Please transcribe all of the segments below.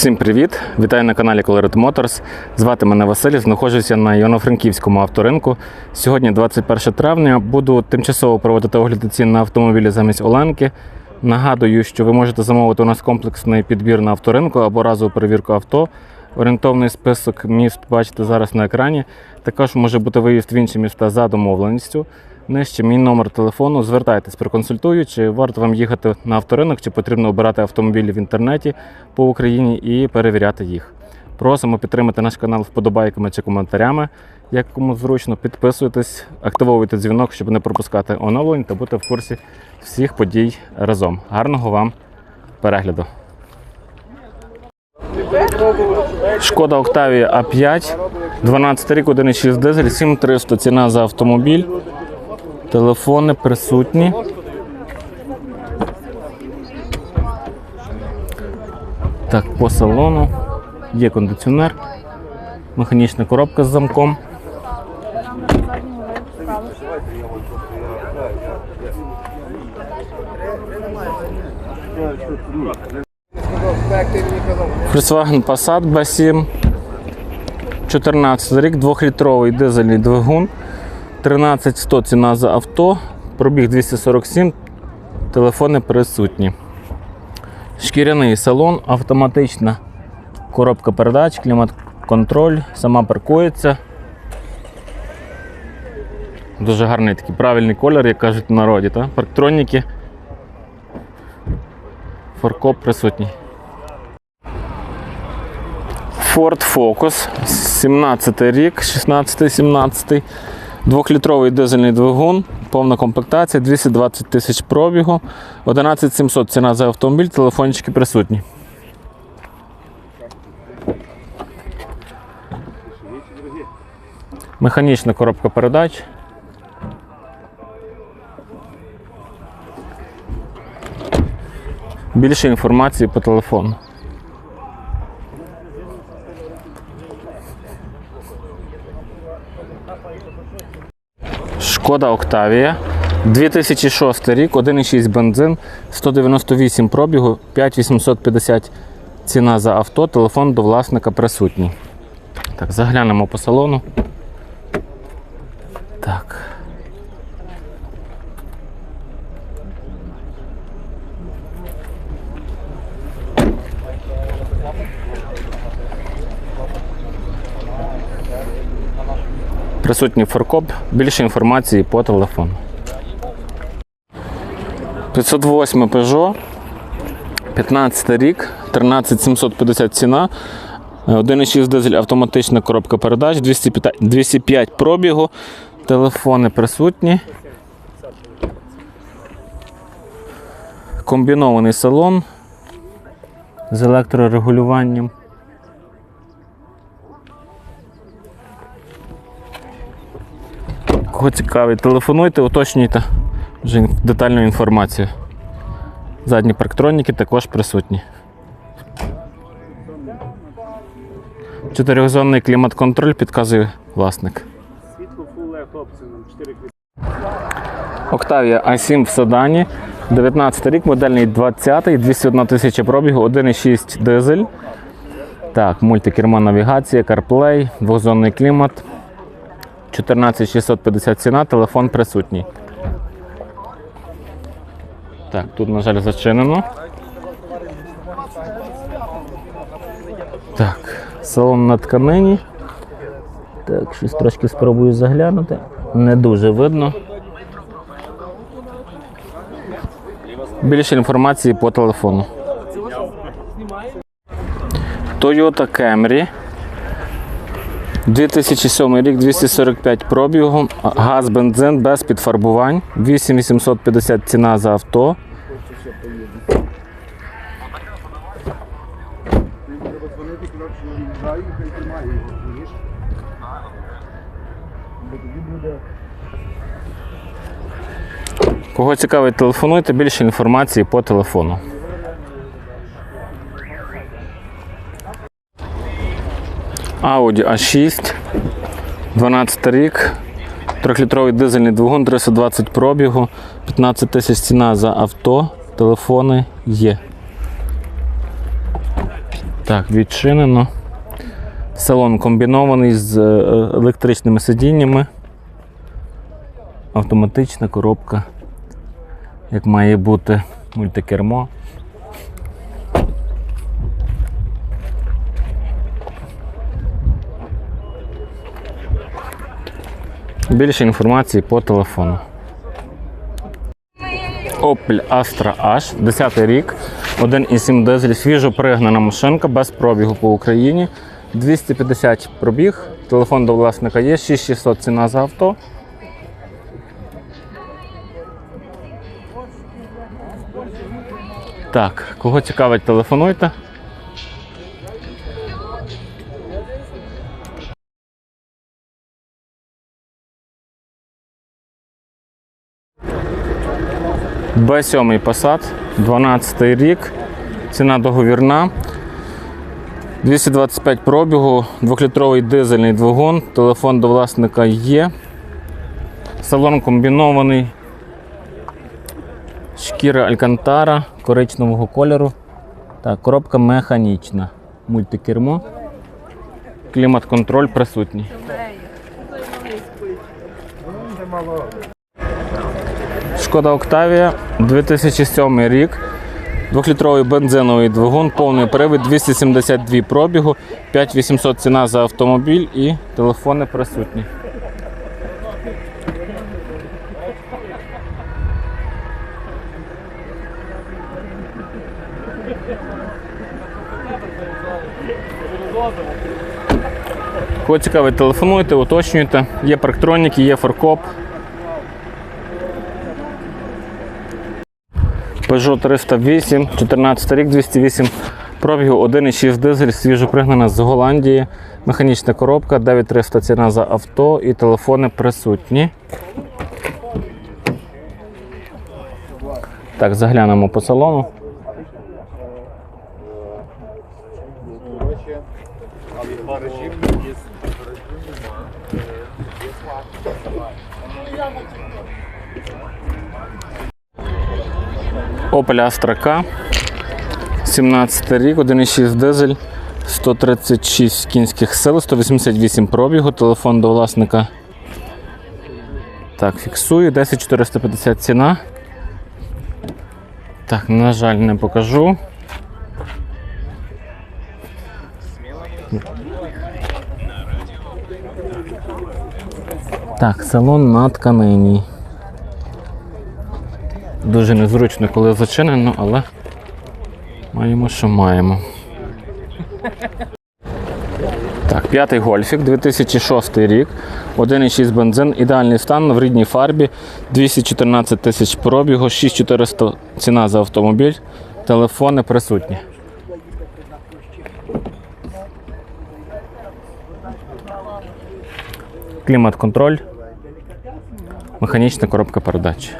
Всім привіт! Вітаю на каналі Colored Motors. Звати мене Василь, знаходжуся на Івано-Франківському авторинку. Сьогодні, 21 травня, буду тимчасово проводити огляди цін на автомобілі замість Оленки. Нагадую, що ви можете замовити у нас комплексний підбір на авторинку або разову перевірку авто. Орієнтовний список міст бачите зараз на екрані. Також може бути виїзд в інші міста за домовленістю. Нижче мій номер телефону. Звертайтесь, проконсультую, чи варто вам їхати на авторинок, чи потрібно обирати автомобілі в інтернеті по Україні і перевіряти їх. Просимо підтримати наш канал вподобайками чи коментарями. Як кому зручно, підписуйтесь, активовуйте дзвінок, щоб не пропускати оновлень та бути в курсі всіх подій разом. Гарного вам перегляду! Шкода Октавія А5, 12 рік, 1,6 дизель, 7300 ціна за автомобіль. Телефони присутні. Так, по салону є кондиціонер, механічна коробка з замком. Volkswagen Passat B7. 14 рік, 2-літровий дизельний двигун. 13100 ціна за авто, пробіг 247, телефони присутні. Шкіряний салон, автоматична коробка передач, клімат-контроль, сама паркується. Дуже гарний такий правильний колір, як кажуть в народі. Та? Парктроніки. Форкоп присутній. Ford Focus, 17 рік, 16-17. Двохлітровий дизельний двигун, повна комплектація, 220 тисяч пробігу, 11700 ціна за автомобіль, телефончики присутні. Механічна коробка передач. Більше інформації по телефону. Шкода Октавія. 2006 рік, 1,6 бензин, 198 пробігу, 5850 ціна за авто, телефон до власника присутній. Так, заглянемо по салону. Так. Присутній фаркоп. Більше інформації по телефону. 508 Peugeot. 15 рік, 13750 ціна. 1,6 дизель автоматична коробка передач, 205, 205 пробігу, телефони присутні. Комбінований салон з електрорегулюванням. Кого цікавить, телефонуйте, уточнюйте вже детальну інформацію. Задні парктроніки також присутні. Чотирьохзонний клімат-контроль підказує власник. Світло Full LED опціоном 4 Octavia A7 в Седані, 19 рік, модельний 20, 201 тисяча пробігу, 1,6 дизель. Так, мультикерма навігація, CarPlay, двохзонний клімат. 14650 ціна, телефон присутній. Так, тут, на жаль, зачинено. Так, салон на тканині. Так, щось трошки спробую заглянути. Не дуже видно. Більше інформації по телефону. Toyota Camry. 2007 рік, 245 пробігу, газ, бензин без підфарбувань, 8850 ціна за авто. Кого цікавить, телефонуйте, більше інформації по телефону. Audi A6, 12 рік, 3-літровий дизельний двигун, 320 пробігу, 15 тисяч ціна за авто, телефони є. Так, відчинено. Салон комбінований з е, електричними сидіннями. Автоматична коробка, як має бути мультикермо. Більше інформації по телефону. Opel Astra H, 10 рік, 1,7 дизель, свіжо пригнана машинка без пробігу по Україні. 250 пробіг, телефон до власника є, 6600 ціна за авто. Так, кого цікавить, телефонуйте. Б7 Passat, 12 рік, ціна договірна. 225 пробігу, 2-літровий дизельний двигун, телефон до власника є. Салон комбінований. Шкіра Алькантара коричневого кольору. Так, коробка механічна. Мультикермо. Клімат-контроль присутній. Шкода Октавія, 2007 рік. Двохлітровий бензиновий двигун, повний привід, 272 пробігу, 5800 ціна за автомобіль і телефони присутні. Кого цікавить, телефонуйте, уточнюйте. Є парктроніки, є фаркоп. Peugeot 308, 14 рік, 208 пробігу, 1,6 дизель, свіжопригнана з Голландії. Механічна коробка, 9300 ціна за авто і телефони присутні. Так, заглянемо по салону. Opel Astra K, 17 рік, 1,6 дизель, 136 кінських сил, 188 пробігу, телефон до власника. Так, фіксую, 10450 ціна. Так, на жаль, не покажу. Так, салон на тканині. Дуже незручно, коли зачинено, але маємо, що маємо. Так, п'ятий гольфік, 2006 рік, 1,6 бензин, ідеальний стан в рідній фарбі, 214 тисяч пробігу, 6400 ціна за автомобіль, телефони присутні. Клімат-контроль, механічна коробка передач.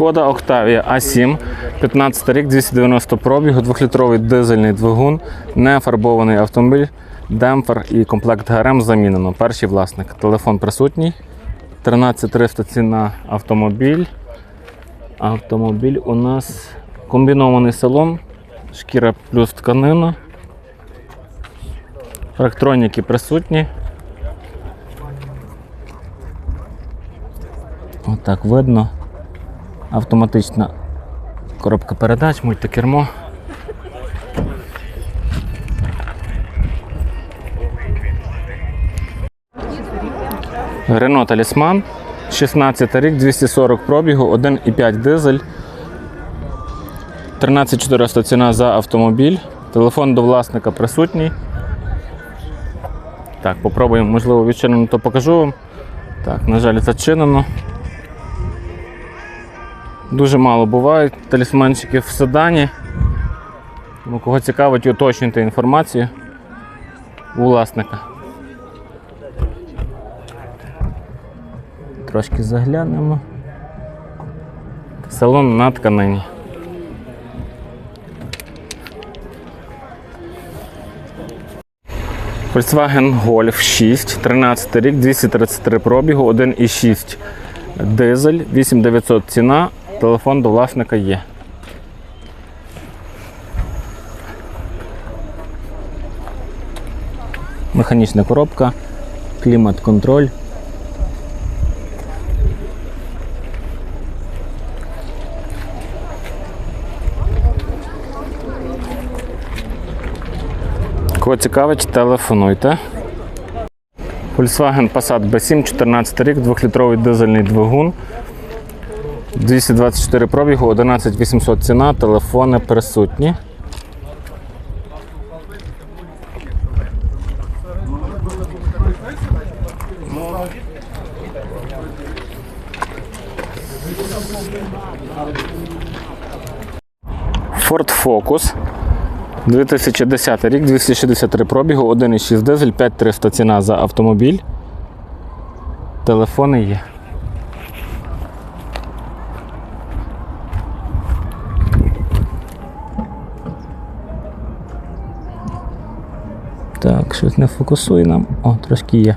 Шкода Октавія А7, 15 рік, 290 пробігу, 2-літровий дизельний двигун, не фарбований автомобіль, демпфер і комплект ГРМ замінено. Перший власник. Телефон присутній. 13300 ціна автомобіль. Автомобіль у нас комбінований салон, шкіра плюс тканина. Електроніки присутні. Отак видно. Автоматична коробка передач, мультикермо. Renault Талісман, 16 рік, 240 пробігу, 1,5 дизель. 13400 ціна за автомобіль. Телефон до власника присутній. Так, попробуємо, можливо, відчинено, то покажу вам. Так, на жаль, зачинено. Дуже мало бувають талісманчиків в седані. Тому кого цікавить, уточнюйте інформацію у власника. Трошки заглянемо. Салон на тканині. Volkswagen Golf 6, 13 рік, 233 пробігу, 1,6 дизель, 8900 ціна, телефон до власника є. Механічна коробка, клімат-контроль. Кого цікавить, телефонуйте. Volkswagen Passat B7, 14 рік, 2-літровий дизельний двигун. 224 пробігу, 11800 ціна, телефони присутні. Ford Focus. 2010 рік, 263 пробігу, 1,6 дизель, 5300 ціна за автомобіль. Телефони є. Так, щось не фокусує нам. О, трошки є.